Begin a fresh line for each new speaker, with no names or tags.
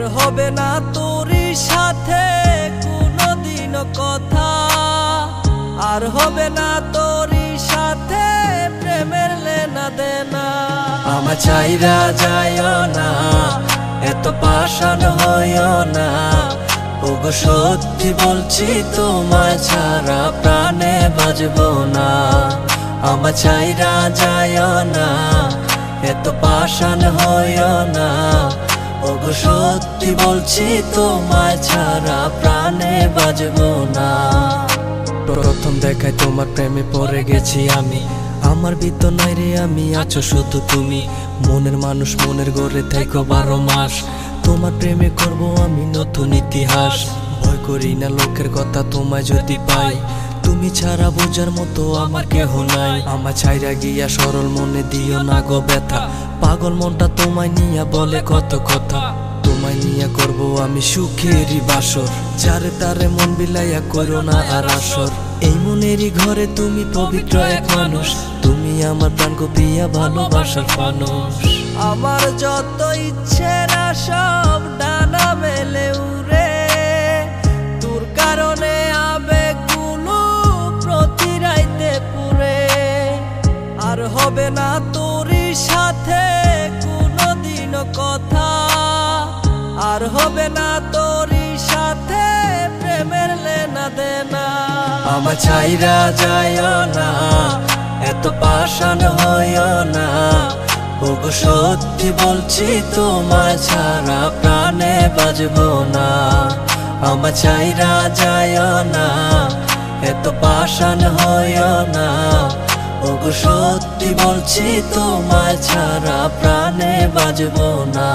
আর হবে না তোরই সাথে কোনো দিন কথা। আর হবে না তোরই সাথে প্রেমের লেনা দেনা। আমার চাইরা যাইও না, এত পাষাণ হইও না। ওগো সত্যি বলছি, তোমায় ছাড়া প্রাণে বাজবো না। আমার চাইরা যাইও না, এত পাষাণ হইও না। ওগো, সত্যি বলছি, তোমায় ছাড়া প্রাণে বাজবো না। প্রথম দেখায় তোমার প্রেমে পড়ে গেছি আমি। আমার ভিতর নাই রে, আমি আছো শুধু তুমি। মনের মানুষ মনের গড়ে থেকো বারো মাস। তোমার প্রেমে করব আমি নতুন ইতিহাস। ভয় করি না লোকের কথা তোমায় যদি পাই। তুমি ছাড়া বোঝার মতো আমার কেহ নাই। আমার ছাইরা গিয়া সরল মনে দিও না গো ব্যথা। পাগল মনটা তোমায় নিয়া বলে কত কথা। তোমায় নিয়ে করব আমি সুখেরই বাসর। যারে তারে মন বিলাইয়া করো না আর আসর। এই মনেরই ঘরে তুমি পবিত্র এক মানুষ। তুমি আমার প্রাণ কপিয়া ভালোবাসার মানুষ। আমার যত ইচ্ছেরা সব ডানা মেলে উড়ে। তোর কারণে আবেগ কোনো প্রতি রাইতে পুরে আর হবে না তোরই সাথে কথা, আর হবে না তোরই সাথে, প্রেমের লেনা দেনা। আমার চাইরা যাইও না, এত পাষাণ হইও না। ওগো সত্যি বলছি, তোমার ছাড়া প্রাণে বাজবো না। আমার চাইরা যাইও না, এত পাষাণ হইও না। ওগো সত্যি বলছি তোমায় ছাড়া প্রাণে বাজবো না।